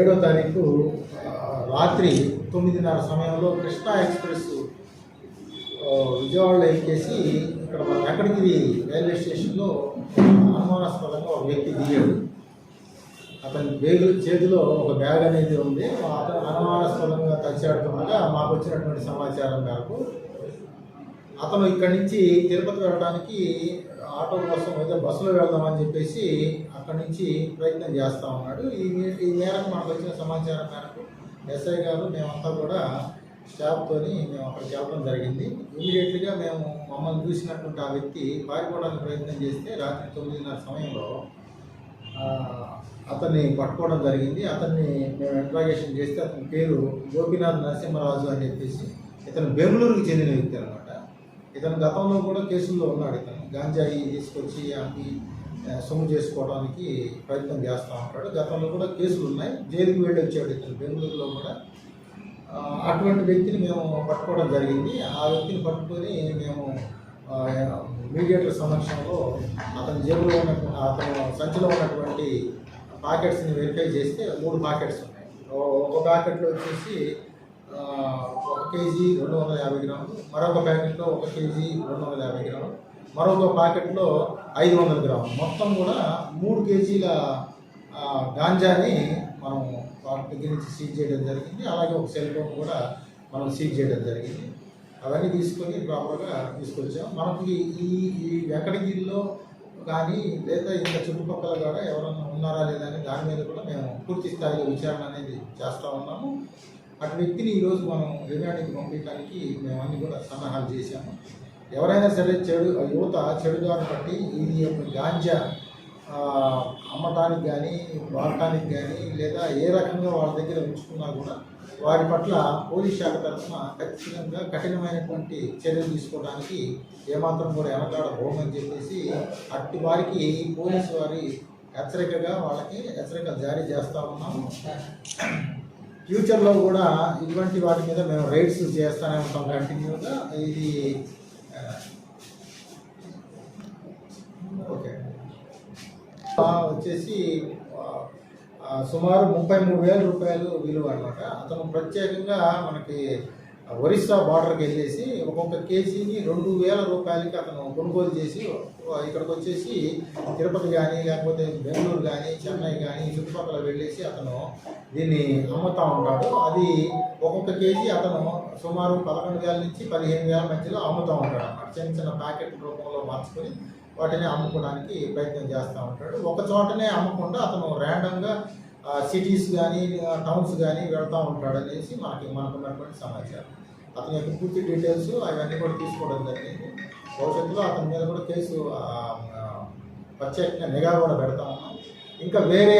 ఏడో తారీఖు రాత్రి తొమ్మిదిన్నర సమయంలో కృష్ణా ఎక్స్ప్రెస్ విజయవాడలో ఎక్కేసి ఇక్కడ మన వెంకటగిరి రైల్వే స్టేషన్లో అనుమానాస్పదంగా ఒక వ్యక్తి దిగాడు. అతని బ్యాగ్ చేతిలో ఒక బ్యాగ్ అనేది ఉంది. అతను అనుమానాస్పదంగా తచ్చాడుతుండగా మాకు వచ్చినటువంటి సమాచారం మేరకు అతను ఇక్కడి నుంచి తిరుపతి వెళ్ళడానికి ఆటో కోసం అయితే బస్సులో వెళ్దామని చెప్పేసి అక్కడి నుంచి ప్రయత్నం చేస్తూ ఉన్నాడు. ఈ ఈ మేరకు మనకు వచ్చిన సమాచారం మేరకు ఎస్ఐ గారు మేమంతా కూడా స్టాఫ్తోని మేము అక్కడికి వెళ్ళడం జరిగింది. ఇమీడియట్గా మేము మమ్మల్ని చూసినటువంటి ఆ వ్యక్తి పారిపోవడానికి ప్రయత్నం చేస్తే రాత్రి తొమ్మిదిన్నర సమయంలో అతన్ని పట్టుకోవడం జరిగింది. అతన్ని మేము ఇంట్రాగేషన్ చేస్తే అతని పేరు గోపీనాథ్ నరసింహరాజు అని చెప్పేసి ఇతను బెంగళూరుకి చెందిన వ్యక్తి అనమాట. ఇతను గతంలో కూడా కేసుల్లో ఉన్నాడు ఇతను. గాంజాయి తీసుకొచ్చి అమ్మి సొమ్ము చేసుకోవడానికి ప్రయత్నం చేస్తూ ఉంటాడు. గతంలో కూడా కేసులు ఉన్నాయి. జైలుకి వెళ్ళి వచ్చాడు ఇతను. బెంగళూరులో కూడా. అటువంటి వ్యక్తిని మేము పట్టుకోవడం జరిగింది. ఆ వ్యక్తిని పట్టుకొని మేము మీడియేటర్ సమక్షంలో అతని జేబులో ఉన్న అతను సంచిలో ఉన్నటువంటి పాకెట్స్ని వెరిఫై చేస్తే మూడు పాకెట్స్ ఉన్నాయి. ఒక ప్యాకెట్లో వచ్చేసి ఒక కేజీ రెండు వందల యాభై గ్రాములు మరొక ప్యాకెట్లో ఒక కేజీ రెండు వందల యాభై గ్రాములు మరొక ప్యాకెట్లో ఐదు వందల గ్రాములు. మొత్తం కూడా మూడు కేజీల గాంజాని మనం వాటి దగ్గర నుంచి సీజ్ చేయడం జరిగింది. అలాగే ఒక సెల్ ఫోన్ కూడా మనం సీజ్ చేయడం జరిగింది. అవన్నీ తీసుకొని ప్రాపర్గా తీసుకొచ్చాం. మనకి ఈ ఈ వెంకటగిరిలో కానీ లేదా ఇంకా చుట్టుపక్కల కూడా ఎవరన్నా ఉన్నారా లేదా అని దాని మీద కూడా మేము పూర్తి స్థాయిలో విచారణ అనేది చేస్తూ ఉన్నాము. అటు వ్యక్తిని ఈరోజు మనం రిమాండ్కి పంపించడానికి మేము అన్ని కూడా సన్నాహాలు చేశాము. ఎవరైనా సరే చెడు యువత చెడుదారు బట్టి ఇది యొక్క గాంజా అమ్మటానికి కానీ వాడటానికి కానీ లేదా ఏ రకంగా వాళ్ళ దగ్గర ఉంచుకున్నా కూడా వారి పట్ల పోలీస్ శాఖ తరఫున ఖచ్చితంగా కఠినమైనటువంటి చర్యలు తీసుకోవడానికి ఏమాత్రం కూడా వెనకాడబోమని చెప్పేసి అట్టి వారికి పోలీసు వారి హెచ్చరికగా వాళ్ళకి హెచ్చరికలు జారీ చేస్తూ ఉన్నాము. ఫ్యూచర్లో కూడా ఇటువంటి వాటి మీద మేము రైడ్స్ చేస్తూనే ఉంటాం కంటిన్యూగా ఇది ఓకే. వచ్చేసి సుమారు ముప్పై మూడు వేల రూపాయలు విలువ అనమాట అతను ప్రత్యేకంగా మనకి ఒరిస్సా బార్డర్కి వెళ్ళేసి ఒక్కొక్క కేజీని రెండు వేల రూపాయలకి అతను కొనుగోలు చేసి ఇక్కడికి వచ్చేసి తిరుపతి కానీ లేకపోతే బెంగళూరు కానీ చెన్నై కానీ చుట్టుపక్కల వెళ్ళేసి అతను దీన్ని అమ్ముతూ ఉంటాడు. అది ఒక్కొక్క కేజీ అతను సుమారు పదకొండు వేల నుంచి పదిహేను వేల మధ్యలో అమ్ముతూ ఉంటాడు అన్నమాట. చిన్న చిన్న ప్యాకెట్ రూపంలో మార్చుకొని వాటిని అమ్ముకోవడానికి ప్రయత్నం చేస్తూ ఉంటాడు. ఒక చోటనే అమ్మకుండా అతను ర్యాండమ్గా సిటీస్ కానీ టౌన్స్ కానీ వెళ్తూ ఉంటాడు అనేసి మనకి మనకున్నటువంటి సమాచారం. అతని యొక్క పూర్తి డీటెయిల్స్ అవన్నీ కూడా తీసుకోవడం జరిగింది. భవిష్యత్తులో అతని మీద కూడా కేసు ప్రత్యేకంగా నిఘా కూడా పెడతా ఉన్నాం. ఇంకా వేరే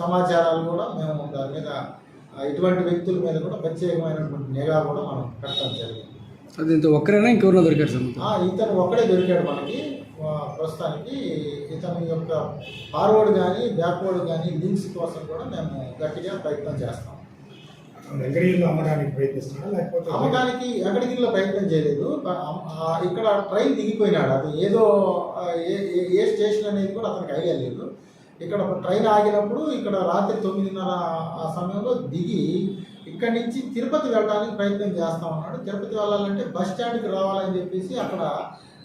సమాచారాలు కూడా మేము దాని మీద ఇటువంటి వ్యక్తుల మీద కూడా ప్రత్యేకమైనటువంటి నిఘా కూడా మనం పెట్టడం జరిగింది. అది ఇంత ఒక్కరైనా? ఇంకెవరినో దొరికారు సార్ ఇతను ఒక్కడే దొరికాడు మనకి. ప్రస్తుతానికి ఇతని యొక్క ఫార్వర్డ్ కానీ బ్యాక్వర్డ్ కానీ లింక్స్ కోసం కూడా మేము గట్టిగా ప్రయత్నం చేస్తాం. వెంకటగిరిలో అమ్మడానికి ప్రయత్నిస్తున్నాడా? లేకపోతే అమ్మకానికి వెంకటగిరిలో ప్రయత్నం చేయలేదు. ఇక్కడ ట్రైన్ దిగిపోయినాడు. అది ఏదో ఏ ఏ- ఏ స్టేషన్ అనేది కూడా అతనికి ఐడియా లేదు. ఇక్కడ ట్రైన్ ఆగినప్పుడు ఇక్కడ రాత్రి తొమ్మిదిన్నర ఆ సమయంలో దిగి ఇక్కడి నుంచి తిరుపతి వెళ్ళడానికి ప్రయత్నం చేస్తా ఉన్నాడు. తిరుపతి వెళ్ళాలంటే బస్ స్టాండ్కి రావాలని చెప్పేసి అక్కడ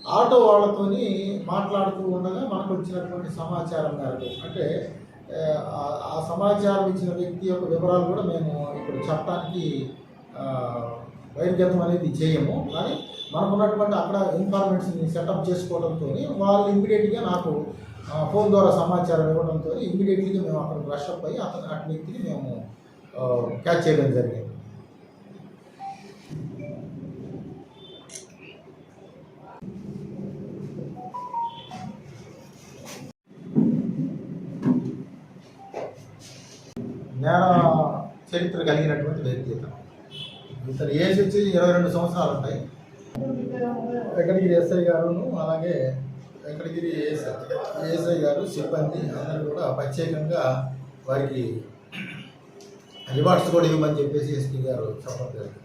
ఆటో వాళ్ళతోని మాట్లాడుతూ ఉండగా మనకు వచ్చినటువంటి సమాచారం మేరకు. అంటే ఆ, సమాచారం ఇచ్చిన వ్యక్తి యొక్క వివరాలు కూడా మేము ఇప్పుడు చట్టానికి బహిర్గతం అనేది చేయము. కానీ మనకున్నటువంటి అక్కడ ఇన్ఫార్మేషన్ సెటప్ చేసుకోవడంతో వాళ్ళు ఇమ్మీడియట్గా నాకు ఫోన్ ద్వారా సమాచారం ఇవ్వడంతో ఇమ్మీడియట్గా మేము అక్కడ రష్ అప్ అయ్యి అతను అటు వ్యక్తిని మేము క్యాచ్ చేయడం జరిగింది. జ్ఞాన చరిత్ర కలిగినటువంటి వ్యక్తి ఇతను ఇతని ఏజ్ వచ్చి ఇరవై రెండు సంవత్సరాలు ఉంటాయి వెంకటగిరి ఎస్ఐ గారును అలాగే వెంకటగిరి ఏఎస్ఐ ఏఎస్ఐ గారు సిబ్బంది అందరూ కూడా ప్రత్యేకంగా వారికి రివార్డ్స్ కూడా ఇవ్వమని చెప్పేసి ఎస్పీ గారు చెప్పడం జరిగింది.